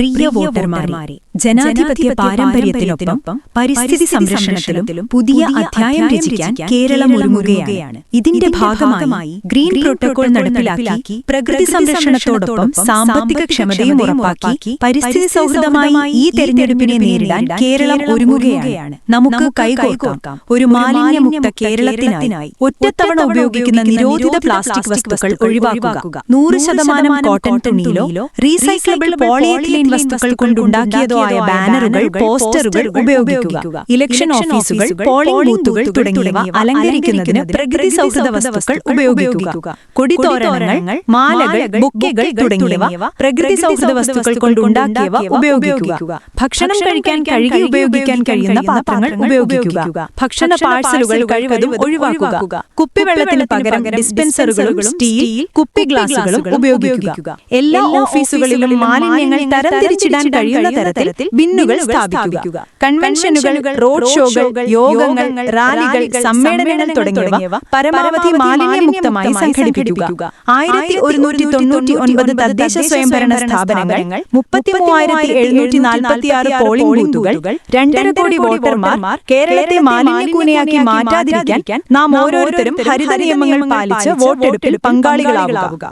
പ്രിയ വോട്ടർമാരെ ജനാധിപത്യ പാരമ്പര്യത്തിനൊപ്പം പരിസ്ഥിതി സംരക്ഷണത്തിലും പുതിയ അധ്യായം രചിക്കാൻ കേരളം ഒരുങ്ങുകയാണ്. ഇതിന്റെ ഭാഗമായി ഗ്രീൻ പ്രോട്ടോകോൾ നടപ്പിലാക്കി പ്രകൃതി സംരക്ഷണത്തോടൊപ്പം സാമ്പത്തിക ക്ഷമതയും ഉറപ്പാക്കി പരിസ്ഥിതി സൗഹൃദമായി ഈ തെരഞ്ഞെടുപ്പിനെ നേരിടാൻ കേരളം ഒരുങ്ങുകയാണ്. നമുക്ക് കൈകോർക്കാം. ഒരു മാലിന്യമുക്ത കേരളത്തിനായി ഒറ്റത്തവണ ഉപയോഗിക്കുന്ന നിരോധിത പ്ലാസ്റ്റിക് വസ്തുക്കൾ ഒഴിവാക്കുക. നൂറ് ശതമാനം കോട്ടൺ തുണിയിലോ റീസൈക്ലബിൾ പോളിയെത്തിലീൻ വസ്തുക്കൾ കൊണ്ടുണ്ടാക്കിയതോ ആയ ബാനറുകൾ പോസ്റ്ററുകൾ ഉപയോഗിക്കുക. ഇലക്ഷൻ ഓഫീസുകൾ പോളിംഗ് ബൂത്തുകൾ തുടങ്ങിയവ അലങ്കരിക്കുന്നതിന് പ്രകൃതി സൗഹൃദ വസ്തുക്കൾ ഉപയോഗിക്കുക. കൊടിത്തോരണങ്ങൾ മാലകൾ ബുക്കുകൾ തുടങ്ങിയവ പ്രകൃതി സൗഹൃദ വസ്തുക്കൾ കൊണ്ടുണ്ടാക്കിയവ ഉപയോഗിക്കുക. ഭക്ഷണം കഴിക്കാൻ കഴുകി ഉപയോഗിക്കാൻ കഴിയുന്ന പാത്രങ്ങൾ ഉപയോഗിക്കുക. ഭക്ഷണ പാഴ്സലുകൾ കഴിവതും ഒഴിവാക്കുക. കുപ്പിവെള്ളത്തിന് പകരം ഡിസ്പെൻസറുകളും സ്റ്റീൽ കുപ്പി ഗ്ലാസുകളും ഉപയോഗിക്കുക. എല്ലാ ഓഫീസുകളിലും മാലിന്യങ്ങൾ തരംതിരിച്ചിടാൻ കഴിയുന്ന തരത്തിൽ ബിന്നുകൾ സ്ഥാപിക്കുക. കൺവെൻഷനുകൾ റോഡ് ഷോകൾ യോഗങ്ങൾ റാലികൾ സമ്മേളനങ്ങൾ തുടങ്ങിയവ പരമാവധി മാലിന്യമുക്തമായി സംഘടിപ്പിക്കുക. ആയിരത്തി ഒരുന്നൂറ്റി തൊണ്ണൂറ്റി ഒൻപത് തദ്ദേശ സ്വയംഭരണ സ്ഥാപനങ്ങൾ മുപ്പത്തി മൂവായിരത്തി എഴുന്നൂറ്റി നാൽപ്പത്തിയാറ് പോളിംഗ് ബൂത്തുകൾ രണ്ടര കോടി വോട്ടർമാർ കേരളത്തെ മാലിന്യക്കൂനയാക്കി മാറ്റാതിരിക്കാൻ നാം ഓരോരുത്തരും ഹരിത നിയമങ്ങൾ പാലിച്ച് വോട്ടെടുപ്പിൽ പങ്കാളികളാവുക.